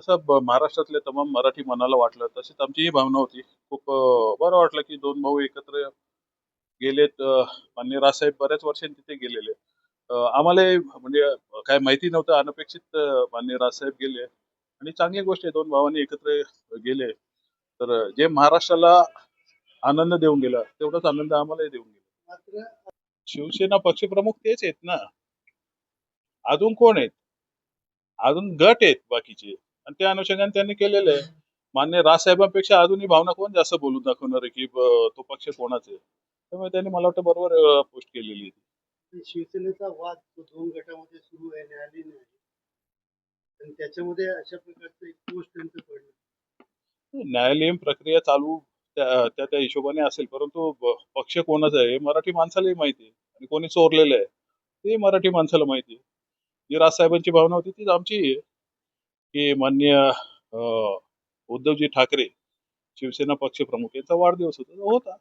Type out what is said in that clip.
जसं महाराष्ट्रातल्या तमाम मराठी मनाला वाटलं तशीच आमची ही भावना होती. खूप बरं वाटलं की दोन भाऊ एकत्र गेलेत. मान्य माननीय राजसाहेब बऱ्याच वर्षांनी तिथे गेलेले. आम्हाला म्हणजे काय माहिती नव्हतं अनपेक्षित मान्य माननीय राजसाहेब गेले. आणि चांगली गोष्ट आहे दोन भावांनी एकत्र गेले. तर जे महाराष्ट्राला आनंद देऊन गेला तेवढाच आनंद आम्हालाही देऊन गेला. शिवसेना पक्षप्रमुख तेच आहेत ना. अजून कोण आहेत? अजून गट आहेत बाकीचे. आणि त्या अनुषंगाने त्यांनी केलेलं आहे. मान्य राजसाहेबांपेक्षा अजूनही भावना कोण जास्त बोलून दाखवणार आहे की तो पक्ष कोणाचा आहे? त्यामुळे त्यांनी मला वाटतं बरोबर पोस्ट केलेली आहे. शिवसेनेचा वाद तो दोन गटामध्ये सुरू आहे न्यायालयीन आहे आणि त्याच्यामध्ये अशा प्रकारचं एक पोस्ट त्यांचं पडलं. न्यायालयीन प्रक्रिया चालू त्या त्या हिशोबाने असेल परंतु पक्ष कोणाचा आहे हे मराठी माणसालाही माहिती आहे. आणि कोणी चोरलेलं आहे ते मराठी माणसाला माहिती आहे. जी राजसाहेबांची भावना होती तीच आमची आहे. की मान्य उद्धवजी ठाकरे शिवसेना पक्ष प्रमुख यांचा वाढदिवस होता तो होता.